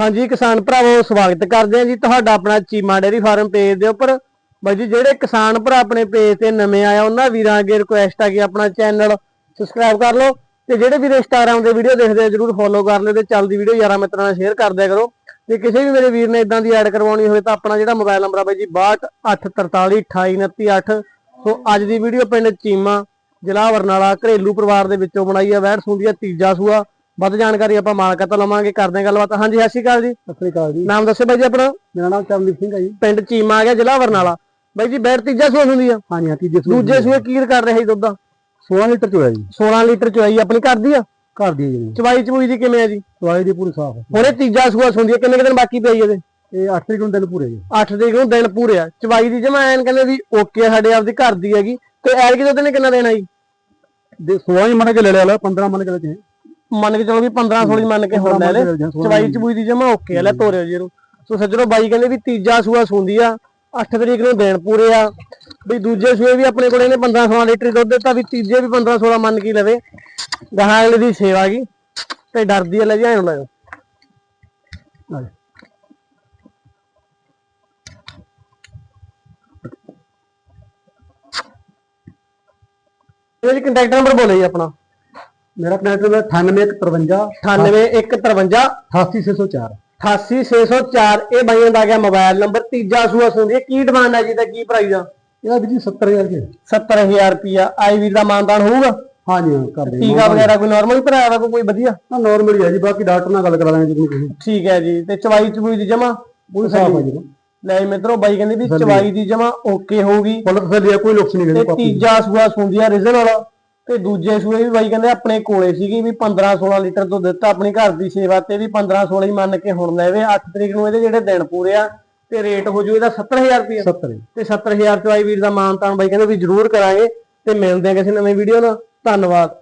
ਹਾਂਜੀ, ਕਿਸਾਨ ਭਰਾਵੋ, ਸਵਾਗਤ ਕਰਦੇ ਹਾਂ ਜੀ। ਤੁਹਾਡਾ ਆਪਣਾ ਚੀਮਾ ਡੇਰੀ ਫਾਰਮ ਪੇਜ ਦੇ ਉੱਪਰ। ਬਾਈ ਜੀ, ਜਿਹੜੇ ਕਿਸਾਨ ਭਰਾ ਆਪਣੇ ਪੇਜ ਤੇ ਨਵੇਂ ਆਇਆ ਉਹਨਾਂ ਵੀਰਾਂ ਅੱਗੇ ਰਿਕੁਐਸਟ ਆ ਕਿ ਆਪਣਾ ਚੈਨਲ ਸਬਸਕ੍ਰਾਈਬ ਕਰ ਲਓ ਤੇ ਜਿਹੜੇ ਵੀ ਇੰਸਟਾਗ੍ਰਾਮ ਤੇ ਵੀਡੀਓ ਦੇਖਦੇ ਆ, ਜਰੂਰ ਫੋਲੋ ਕਰ ਲਿਓ ਤੇ ਚੱਲਦੀ ਵੀਡੀਓ ਯਾਰਾਂ ਮਿੱਤਰਾਂ ਨਾਲ ਸ਼ੇਅਰ ਕਰ ਦਿਆ ਕਰੋ। ਤੇ ਕਿਸੇ ਵੀ ਮੇਰੇ ਵੀਰ ਨੇ ਇਦਾਂ ਦੀ ਐਡ ਕਰਵਾਉਣੀ ਹੋਵੇ ਤਾਂ ਆਪਣਾ ਜਿਹੜਾ ਮੋਬਾਈਲ ਨੰਬਰ ਆ ਬਾਈ ਜੀ 6284428829 ਸੋ ਅੱਜ ਦੀ ਵੀਡੀਓ ਪਿੰਡ ਚੀਮਾ ਜ਼ਿਲ੍ਹਾ ਬਰਨਾਲਾ ਘਰੇਲੂ ਪਰਿਵਾਰ ਦੇ ਵਿੱਚੋਂ ਬਣਾਈ ਆ ਵੈੜ ਸੁੰਦੀ ਆ, ਤੀਜਾ ਸੂਆ। ਵੱਧ ਜਾਣਕਾਰੀ ਆਪਾਂ ਮਾਲਕਾਂ ਤੋਂ ਲਵਾਂਗੇ ਕਰਦੇ ਹਾਂ ਗੱਲਬਾਤ। ਹਾਂਜੀ ਸਤਿ ਸ਼੍ਰੀ ਅਕਾਲ ਜੀ। ਸਤਿ ਸ੍ਰੀ ਅਕਾਲ ਜੀ। ਨਾਮ ਦੱਸੋ ਬਾਈ ਜੀ ਆਪਣਾ। ਮੇਰਾ ਨਾਮ ਚਰਨਦੀਪ ਸਿੰਘ ਹੈ ਜੀ। ਪਿੰਡ ਚੀਮਾ ਆ ਗਿਆ ਜ਼ਿਲ੍ਹਾ ਬਰਨਾਲਾ। ਬਾਈ ਜੀ ਬੈੜ ਤੀਜਾ ਸੂਆ ਹੁੰਦੀ ਆ। ਹਾਂਜੀ ਹਾਂ ਤੀਜੇ ਸੂਏ ਦੂਜੇ ਸੂਏ ਕੀ ਕਰ ਰਿਹਾ ਜੀ ਦੁੱਧ ਦਾ? 16 ਲੀਟਰ ਚ ਹੋਇਆ ਜੀ। 16 ਲੀਟਰ ਚੁਆਈ ਆਪਣੀ ਕਰਦੀ ਆ? ਘਰ ਦੀ ਹੈ ਜੀ ਚਵਾਈ ਚਵੂਈ ਦੀ ਕਿਵੇਂ ਆ ਜੀ? ਦਵਾਈ ਦੀ ਪੂਰੀ ਸਾਫ਼ ਹੈ ਹੁਣੇ ਤੀਜਾ ਸੂਆ ਸੁੰਦੀ ਆ ਕਿੰਨੇ ਦਿਨ ਬਾਕੀ ਪਈ ਇਹਦੇ? ਇਹ 8 ਤਰੀਕ ਨੂੰ ਦਿਨ ਪੂਰੇ ਜੀ। 8 ਤਰੀਕ ਨੂੰ ਦਿਨ ਪੂਰੇ ਆ। ਚਵਾਈ ਦੀ ਜਮਾ ਐਨ ਕਹਿੰਦੇ ਵੀ ਓਕੇ ਆ ਸਾਡੇ ਆਪਦੀ ਘਰ ਦੀ ਹੈਗੀ। ਤੇ ਐਰ ਕੀ ਦੁੱਧ ਨੇ ਕਿੰਨਾ ਦੇਣਾ ਜੀ? ਦੇ 16 ਹੀ ਮੰਨ ਕੇ ਲੈ ਲਿਆ 15 ਮੰਨ ਕੇ ਲੈ ਜੇ ਮੰਨ ਕੇ ਚਲੋ ਵੀ 15 16 ਮੰਨ ਕੇ ਹੁਣ ਲੈ ਲੈ। ਚਵਾਈ ਚਬੂਈ ਦੀ ਜਮਾ ਓਕੇ ਆ ਲੈ ਤੋਰਿਓ ਜੀ ਇਹਨੂੰ। ਸੋ ਸੱਜਣੋ ਬਾਈ ਕਹਿੰਦੇ ਵੀ ਤੀਜਾ ਸੂਆ ਸੁੰਦੀ ਆ 8 ਤਰੀਕ ਨੂੰ ਦਿਨ ਪੂਰੇ ਆ। ਵੀ ਦੂਜੇ ਸੂਏ ਵੀ ਆਪਣੇ ਕੋਲ ਇਹਨੇ 15 16 ਲੀਟਰ ਦੁੱਧ ਦਿੱਤਾ ਵੀ ਤੀਜੇ ਵੀ 15 16 ਮੰਨ ਕੇ ਲਵੇ। ਗਾਹਾਂ ਅਗਲੇ ਦੀ ਸੇਵਾ ਗਈ ਤੇ ਡਰਦੀ ਆ ਲੈ ਜੀ ਐਂ ਇਹ ਕੰਟੈਕਟ ਨੰਬਰ ਬੋਲੇ ਜੀ ਆਪਣਾ। ਮੇਰਾ ਕਨੈਕਟਰ ਹੈ 9853 98153 88604 88604 ਇਹ ਬਾਈਆਂ ਦਾ ਆ ਗਿਆ ਮੋਬਾਈਲ ਨੰਬਰ ਤੀਜਾ ਸੂਆ ਸੁਣਦੀ ਕੀ ਡਿਮਾਂਡ ਹੈ ਜੀ ਦਾ ਕੀ ਪ੍ਰਾਈਸ ਆ? ਇਹਦਾ ਵੀ ਜੀ 70000 ਕੇ 70000 ਰੁਪਿਆ ਆਈ ਵੀਰ ਦਾ ਮਾਨਦਾਨ ਹੋਊਗਾ? ਹਾਂਜੀ ਕਰ ਦੇ ਟੀਕਾ ਵਗੈਰਾ ਕੋਈ ਨਾਰਮਲ ਭਰਾਇਆ ਵਾ ਕੋਈ ਵਧੀਆ? ਨਾ ਨਾਰਮਲ ਹੀ ਹੈ ਜੀ ਬਾਕੀ ਡਾਕਟਰ ਨਾਲ ਗੱਲ ਕਰਾ ਲਾਂਗੇ ਜੀ ਠੀਕ ਹੈ ਜੀ ਤੇ ਚਵਾਈ ਚਬੂਈ ਦੀ ਜਮਾ ਪੂਰੀ ਸਾਫ਼ ਹੈ ਜੀ। ਲੈ ਮਿੱਤਰੋ ਬਾਈ ਕਹਿੰਦੇ ਵੀ ਚਵਾਈ ਦੀ ਜਮਾ ਓਕੇ ਹੋਊਗੀ। ਫੁੱਲ ਤਸੱਲੀ ਕੋਈ ਨੁਕਸ ਨਹੀਂ ਤੇ ਤੀਜਾ ਸੂਆ ਸੁੰਦੀ ਆ ਰੀਜਨਲ ਤੇ ਦੂਜੇ ਸੂਏ ਵੀ ਬਾਈ ਕਹਿੰਦੇ ਆਪਣੇ ਕੋਲੇ ਸੀਗੀ ਵੀ 15 16 ਲੀਟਰ ਤੋਂ ਦਿੱਤਾ ਆਪਣੀ ਘਰ ਦੀ ਸੇਵਾ ਤੇ ਵੀ 15 16 ਹੀ ਮੰਨ ਕੇ ਹੁਣ ਲੈਵੇ 8 ਤਰੀਕ ਨੂੰ ਇਹਦੇ ਜਿਹੜੇ ਦਿਨ ਪੂਰੇ ਆ ਤੇ ਰੇਟ ਹੋ ਜੂ ਇਹਦਾ 70000 ਰੁਪਏ 70 ਤੇ 70000 ਚਵਾਈ ਵੀਰ ਦਾ ਮਾਨਤਾਨ ਬਾਈ ਕਹਿੰਦੇ ਵੀ ਜ਼ਰੂਰ ਕਰਾਂਗੇ ਤੇ ਮਿਲਦੇ ਆ ਕਿਸੇ ਨਵੇਂ ਵੀਡੀਓ ਨਾਲ। ਧੰਨਵਾਦ।